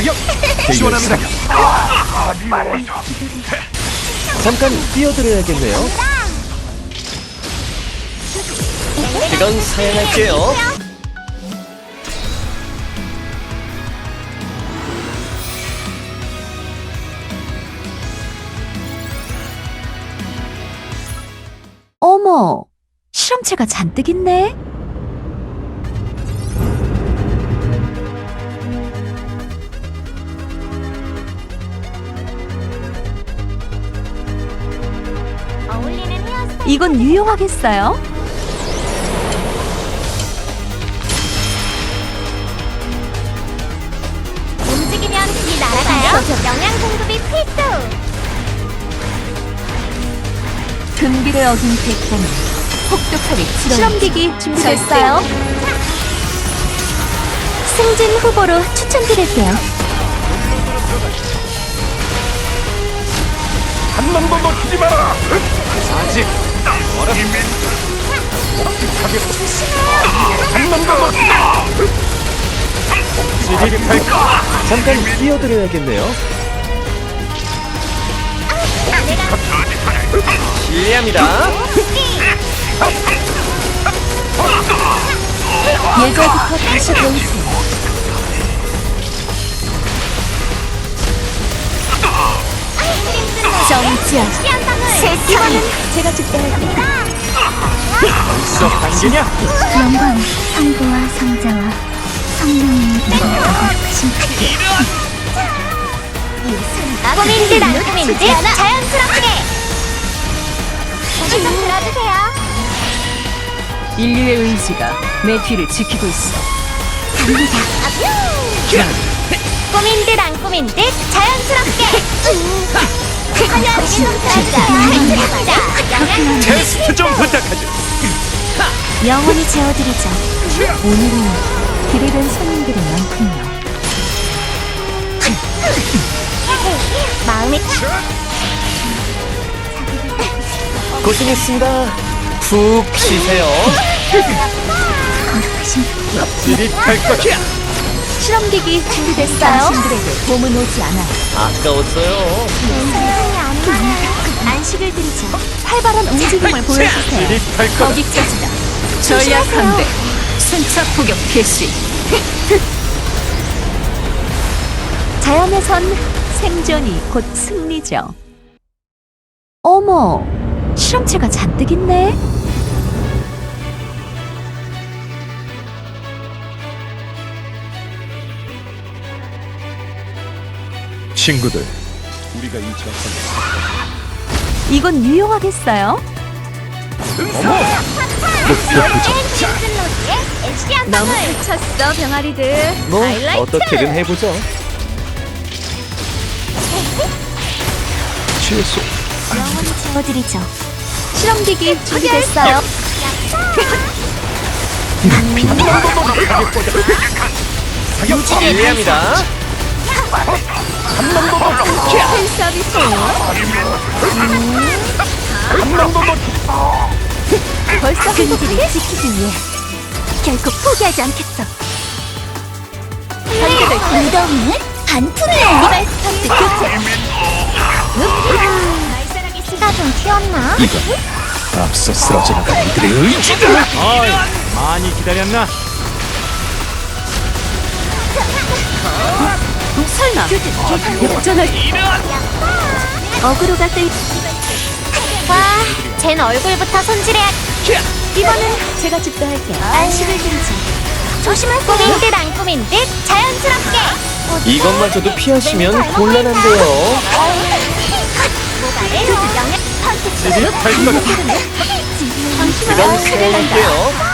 사격! 지원합니다. 잠깐 뛰어들어야겠네요. 이건 사양할게요. 어머, 실험체가 잔뜩 있네. 이건 유용하겠어요? 움직이면 이 날아가요 영양 공급이 필수 금기를 어긴 백성은 혹독하게 실험기기 준비됐어요? 승진 후보로 추천드릴게요. 한 놈도 놓치지 마라! 아직 잠깐 뛰어들어야겠네요. 실례합니다. 예절부터 다시 배우세요. 정지야. 이번엔 제가 직대할게요. 벌써 당기냐? 영광 성부와 성자와 성령의 꾸민듯 안 꾸민듯 자연스럽게. 좀 들어주세요. 인류의 의지가 내 뒤를 지키고 있어. 꾸민 듯 안 꾸민 듯 자연스럽게 화려하게 영양 테스트 좀 부탁하지. 영원히 재워드리죠. 오늘은 기대된 손님들이 많군요. 마음이 고생했습니다. 푹 쉬세요. 지릿할 것이야. 실험기기 준비됐어요? 당신들에게 봄은 오지 않아요. 아까웠어요. 안식을 드리죠. 활발한 움직임을 보여주세요. 거다. 거기까지다. 전략한대 순차 포격 개시. 자연에선 생존이 곧 승리죠. 어머, 실험체가 잔뜩 있네. 친구들, 우리가 이 전선에 이건 유용하겠어요? 목표 에시안 너무 미쳤어, 병아리들. 뭐 하이라이트. 어떻게든 해보죠. 최소 영원히 재워드리죠. 실험기기 준비됐어요? 실례합니다. 서비스예요. 벌써 근질을 지키기 위해 결코 포기하지 않겠어. 단계를 무덤은 반품이야. 리발 스타트 교체. 씨가 좀 튀었나? 이건 앞서 쓰러져 나간 이들의 의지다. 어이, 많이 기다렸나? 설마 역전할 어그로가 뜰 와, 쟨 얼굴부터 손질해야 이번엔 제가 집도할게요. 안식을 드리죠. 조심하세요. 꾸민 듯 안 꾸민 듯 자연스럽게. 이것마저도 피하시면 곤란한데요. 모발에 영양 펀치 지릿할 거다. 그건 사양할게요.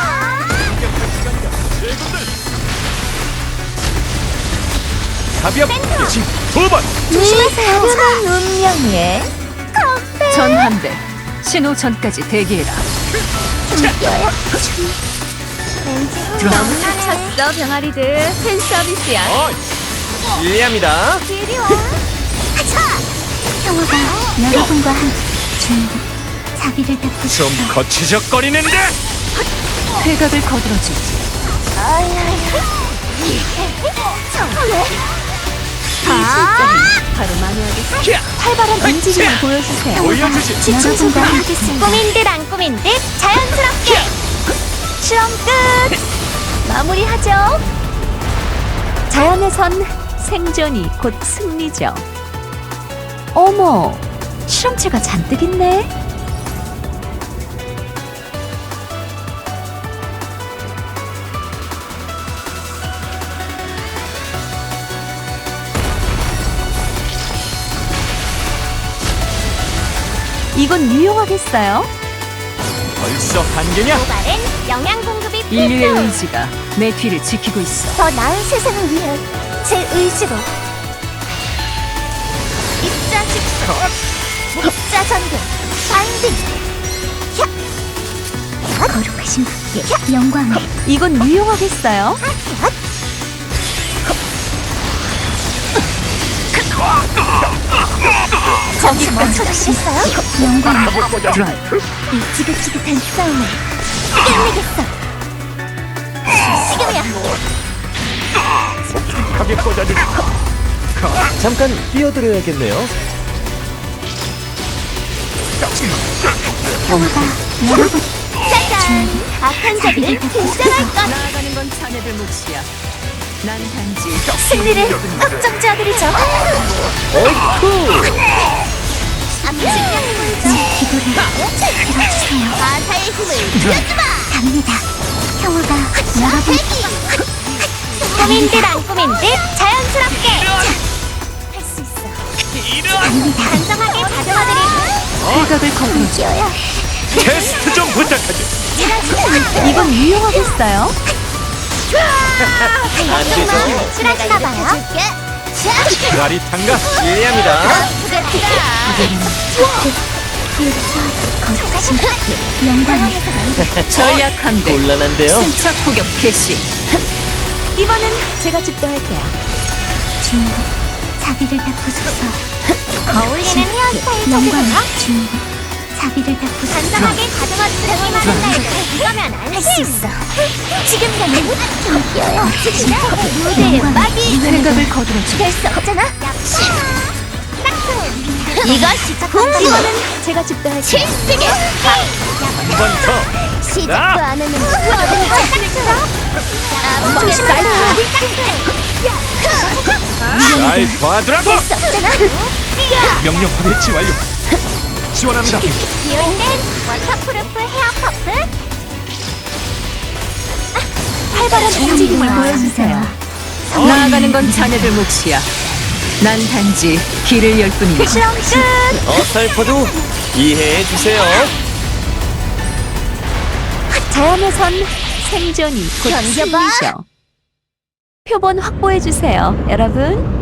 지금 두 번. 조심하세요. 흔한 운명에 전함대 신호 전까지 대기해라. 너무 미쳤어 병아리들 팬 서비스야. 어이, 실례합니다. 이리 와. 하차. 평화가 여러분과 함께 중국 자비를 닦고 좀 거치적거리는데. 회각을 거들어주지. 바로 마녀하겠습니다. 활발한 움직임을 보여주세요. 지친구가 하겠습니다. 꾸민 듯 안 꾸민 듯 자연스럽게. 실험 끝. 마무리하죠. 자연에선 생존이 곧 승리죠. 어머, 실험체가 잔뜩 있네. 이건 유용하겠어요? 벌써 한계냐? 모발은 영양 공급이 인류의 필수. 의지가 내 뒤를 지키고 있어. 더 나은 세상을 위해 제 의지로 입자 직수 입자 전개 바인딩 야! 거룩하신 분께 영광을 이건 유용하겠어요? 거기 멈춰주시겠어요? 영광을 드라이브. 이 지긋지긋한 싸움을 끝내겠어 지금이야 하게 꽂아주지. 잠깐 뛰어들어야겠네요. 짜잔 악한 자비를 불쌍할 것 나아가는 건 자네들 몫이야. 난 단지 승리를 확정지어드리죠 어이쿠! 기도를 들어주세요 아사의 힘을 들여주마 갑니다 평화가 여러분 꾸민 듯 안 꾸민 듯 자연스럽게 할 수 있어 갑니다. 단정하게 다듬어드리고 일각을 거두지. 뛰어야 테스트 좀 부탁하지. 이건 유용하겠어요? 안 되죠. 실하시나봐요 짜릿한가? 실례합니다. 전략한대. 곤란한데요. 순차 포격 개시. 이번엔 제가 집도할게요. 중국 자비를 닦으소서 어울리는 헤어스타일 찾으세요 중국 자비를 닦으소서 단단하게 날들 이거면 안할수 있어. 지금이라면 뛰어요 무대에 빠기 일각을 거두지. 될수 없잖아? 이것이 궁 이거는 제가 집도할게요. 실수게 한번 더. 시작도 나! 안 하는 모든 걸 아, 조심하세요 날 봐두라고. 될수 없잖아? 명령 확인치 완료. 지원합니다. 비올땐 워터프루프 헤어 퍼프? 아, 활발한 움직임을 보여주세요. 나아가는 건 자네들 몫이야. 난 단지 길을 열 뿐이야. 실험 끝 어설퍼도 이해해 주세요. 자연에선 생존이 곧 견뎌봐. 승리죠. 표본 확보해 주세요, 여러분.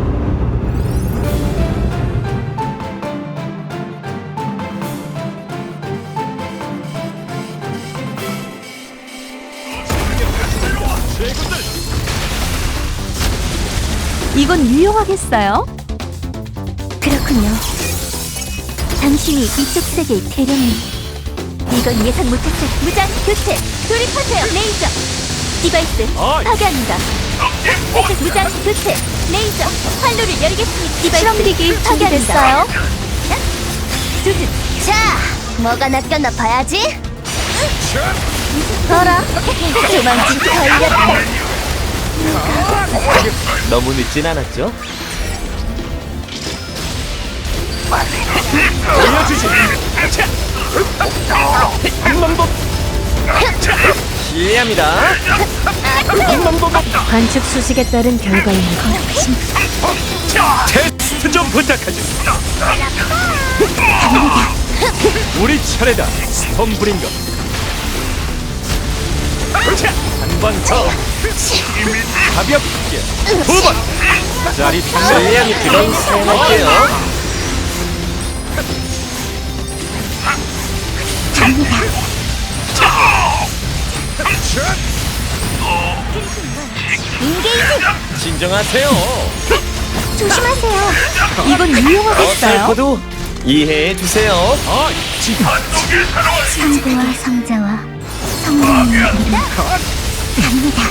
이건 유용하겠어요? 그렇군요. 당신이 이쪽 세계의 대령님. 이건 예상 못했을 무장 교체. 돌입하세요 레이저. 디바이스 어이. 파괴합니다. 혜택 무장 교체. 레이저 활로를 열겠습니다. 디바이스 실험기기 파괴됐어요? 두드 자 뭐가 낚였나 봐야지. 어라 도망치 걸렸다 너무 늦진 않았죠? 실례합니다. 관측 수식에 따른 결과입니다. 테스트 좀 부탁하지. 우리 차례다. 스톰 브링거. 한번 더. 가볍게. 두 번. 짜릿한가? 실례합니다. 그럼 사용할게요. 인게이지 진정하세요. 조심하세요 이건 유용하겠어요? 어설퍼도 이해해 주세요. 아, 성부와 성자와 성령의 이름 갑니다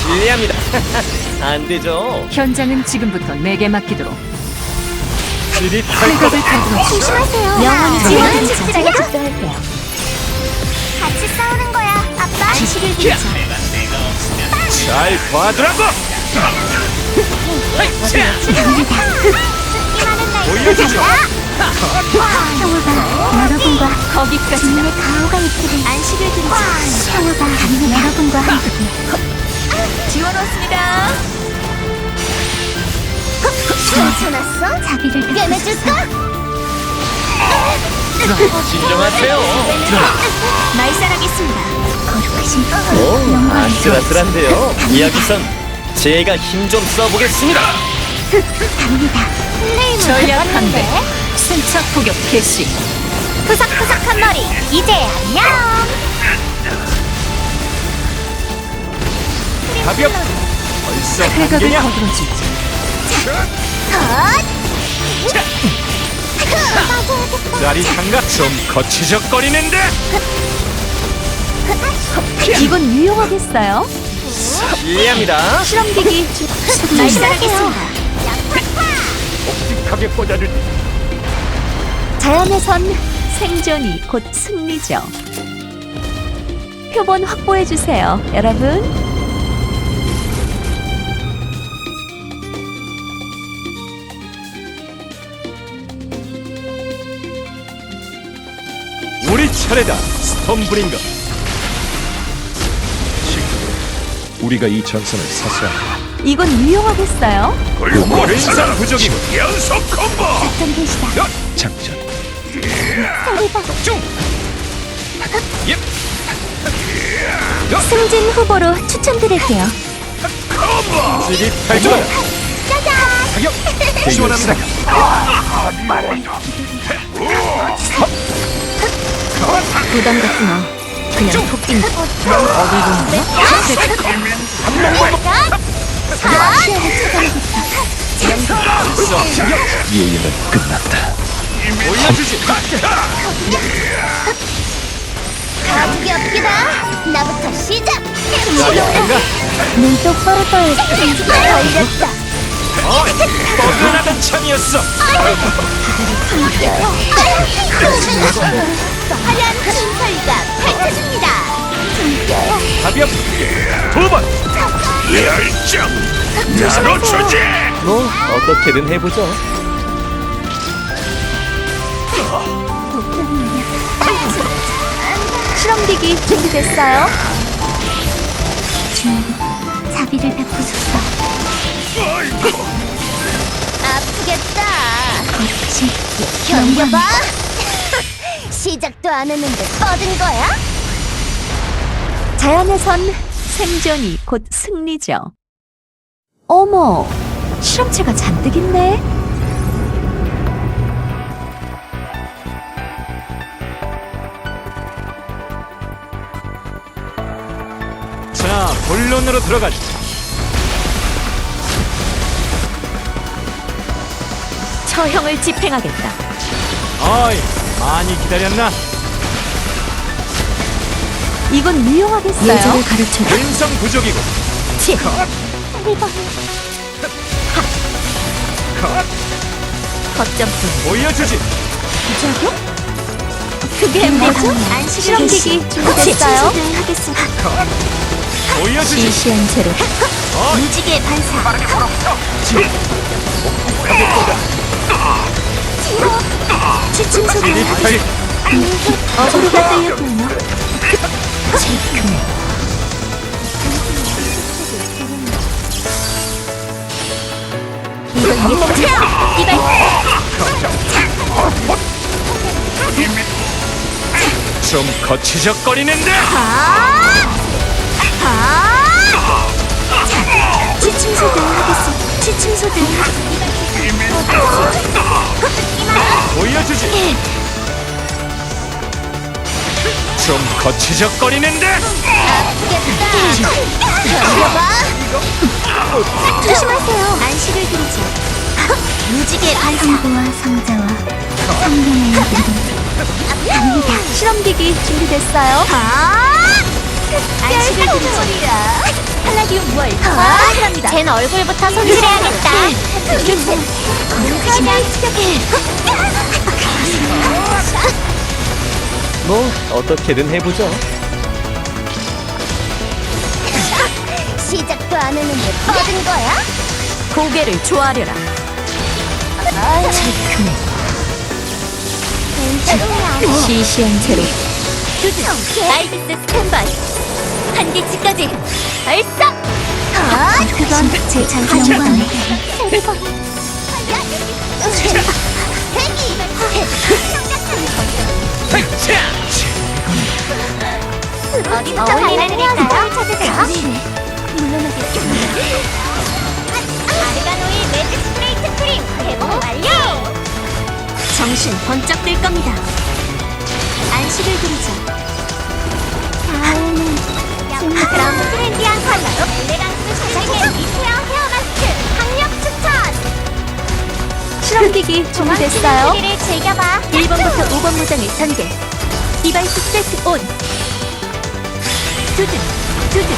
실례합니다. 안 되죠. 현장은 지금부터 내게 맡기도록. 지릿할 쾌각을 가져오시 조심하세요. 영원히 지원한 집들에게 집도할게요. 같이 싸우는 거야. 아빠. 안식을 빌자. 잘 봐두라고 보여주죠. 여러분과 거기까지 주님의 가호가 있기를 안식을 드리자. 평화가 여러분과 함께. 지원 왔습니다. 괜찮았어? 자비를 깨내줄까? 진정하세요. 말살하겠습니다. 거룩하신 오, 영광이 아슬아슬한데요. 이야기선 제가 힘 좀 써보겠습니다. 갑니다. 플레임을 전략 한 대. 승차 포격 개시. 푸석푸석한 머리 이제 안녕. 가볍 벌써 쾌각을 한계냐 거들어주지. 짜릿한가 좀 거치적거리는데 이건 유용하겠어요? 실례합니다. 실험기기 말살하겠습니다. 묵직하게 꽂아줄 자연에선 생존이 곧 승리죠. 표본 확보해 주세요, 여러분. 우리 차례다 스톰브링거 우리가 이 전선을 사수한다 이건 유용하겠어요? 인상 부족이고 연속 콤보 작전 개시다. 작전 소리봐. 예. 승진 후보로 추천드릴게요. 지릿할 줄 짜잔. 사격 시원합니다 부담 갖지 마. 그냥 톡 뛴다. 예의는 끝났다 올려주지 가족이 없기다. 나부터 시작. 짜릿한가 눈 똑바로 떠야지. 걸렸다. 뻔뻔하던 참이었어 화려한 신설가 펼쳐줍니다. 가볍게 두번 열정 나로 주지 뭐 어떻게든 해보죠. 실험기기 준비됐어요? 주님, 자비를 베푸소서. 아프겠다. 견뎌봐. 시작도 안 했는데 뻗은 거야? 자연에선 생존이 곧 승리죠. 어머, 실험체가 잔뜩 있네. 자 본론으로 들어가자 처형을 집행하겠다. 어이 많이 기다렸나 이건 유용하겠어요. 가르쳐. 인성 부족이고 치. 거점분 보여주지 부작용? 그게 뭐죠? 실험기기 준비됐어요? 시시한 채로 무지개 반사. 지침 소리. 지릿할 어부가 뚫렸군요. 체크. 이건 예쁘죠? 이발 좀 거치적거리는데 지침 소리 하겠습니다. 지침 소리. 보여주지 좀 거치적거리는데 조심하세요. 안식을 드리죠. 무지개 반사와 성자와 성령의 이름 갑니다. 실험기기 준비됐어요? 안식을 드리죠. 팔라디움 무얼 확실합니다. 쟨 얼굴부터 손질해야겠다. 뭐 어떻게든 해보죠. 시작도 안 했는데 뻗은 거야? 고개를 조아려라. 시시한 채로 아이비스 스탠바이 한계치까지 발사! 그건 제 어디부터? 찾으세요. 아르가노일 매직 크림 개봉 완료! 정신 번쩍 들 겁니다. 안식을 부리죠 다음은 그럼 트렌디한 컬러로 엘레강스 샤넬의 미세어 헤어 마스크 강력 추천! 실험기기 준비됐어요? 를 즐겨봐 1번부터 5번 무장을 전개 디바이스 세트 온 두두 두두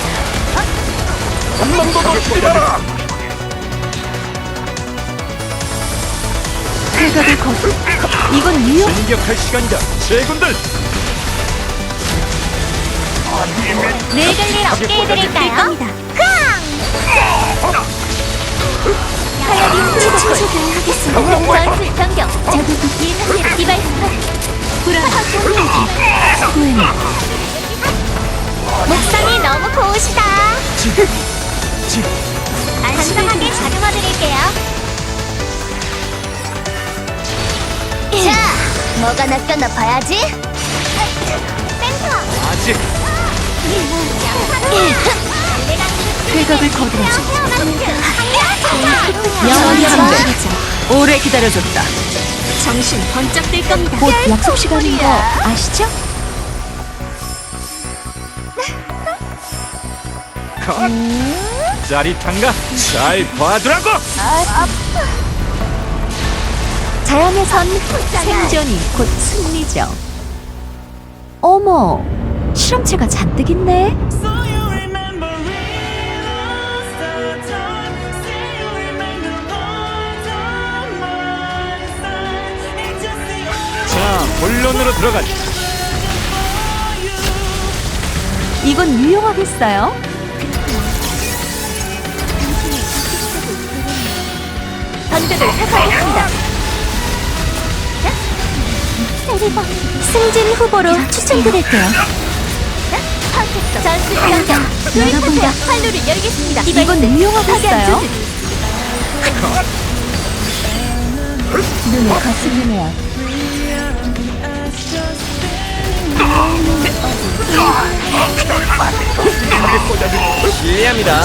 쾌감을 거두. 이건 위협. 공격할 시간이다 제군들 늙을 일 없게 해드릴까요? 칼라딘 치료를 하겠습니다 전술 변경 자극이 일상의 디바이스 불안 후회는 목상이 너무 고우시다. 안전하게 다듬어 드릴게요. 자, 뭐가 낚였나 봐야지. 센터 아직 쾌감을 거두어줘. 영원히 함께하자. 오래 기다려줬다. 정신 번쩍 들 겁니다. 곧 약속 시간인 거 아시죠? 짜릿한가? 잘 봐두라고 자연에선 생존이 곧 승리죠. 어머, 실험체가 잔뜩 있네. 자 본론으로 들어가자 이건 유용하겠어요? 번개를 사살했습니다. 세리버 승진 후보로 추천드릴게요. 전술 변경. 여러분과 활로를 열겠습니다. 이건 유용하겠어요? 눈에 거슬리네요. 실례합니다.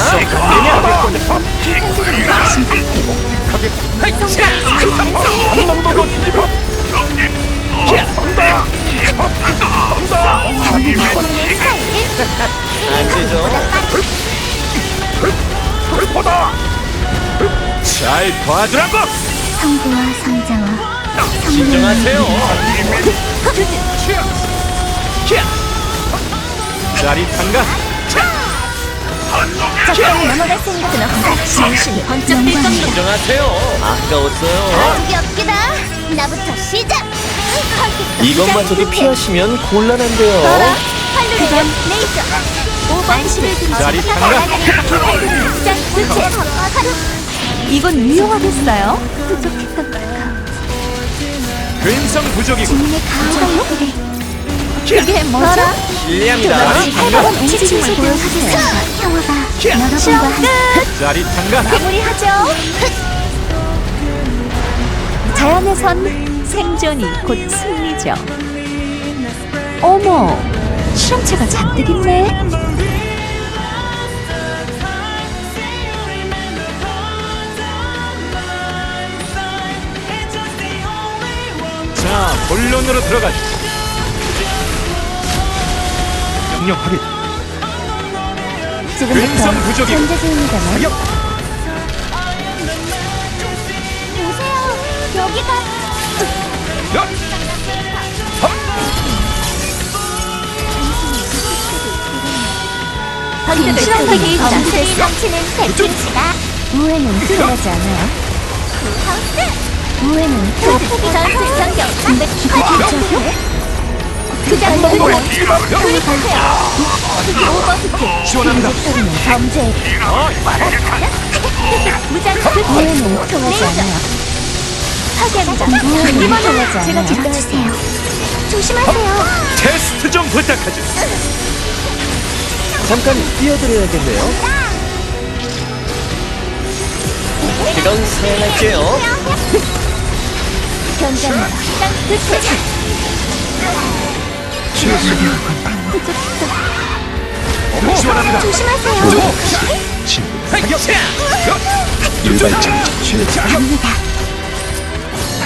안 되죠. 잘 봐두라고 성부와 성자와 진정하세요. 짜릿한가? 적당히 넘어갈 생각은 없어. 정신 번쩍 들 겁니다. 진정하세요. 아까웠어요. 나부터 시작. 이것마저도 피하시면 곤란한데요. 활로를 레이저. 5번 안심을. 하루 이건 유용하겠어요? 부족했던 걸까? 근성 부족이고 주님의 가호가 그래. 이게 뭐죠? 실례합니다. 해본 움직임을 보여주세요. 형아가 여러분과 함께 짜릿한가? 마무리하죠. 자연에선 생존이 곧 승리죠. 어머, 실험체가 잔뜩 있네. 자 본론으로 들어가자 명령 확인 근성 부족이고 전자제입니다만. 사격 여기가 야! 실험기기 전투를 감치는 백진씨가 우회는 필요하지 않아요. 하우스! 우회는 필요하지 전투 경력 300 그장 먹고 투입하세요. 오버스트 지원합니다. 범죄 무장 우회는 통하지 않아요. 우회는 통하지 않아요. 제가 뒷도주세요. 조심하세요. 테스트 좀 부탁하죠. 잠깐 뛰어드려야겠네요. 그건 사양할게요. 견제합니다. 끝 지원합니다. 조심하세요. 일발장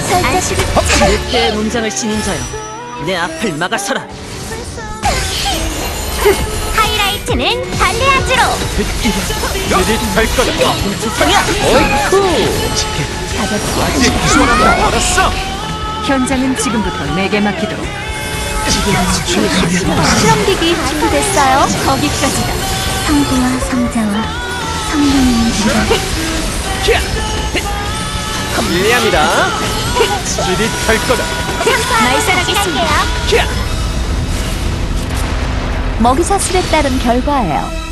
살짝 늑대의 문장을 지닌 자여 내 앞을 막아서라 하이라이트는 발레아즈로 느릿할 거다. 어이쿠! 가볍게 지원합니다. 알았어. 현장은 지금부터 내게 맡기도록 실험기기 준비됐어요. 거기까지다 성부와 성자와 성령의 불리합니다. 느릿할 거다. 말살하겠습니다. 먹이사슬에 따른 결과예요.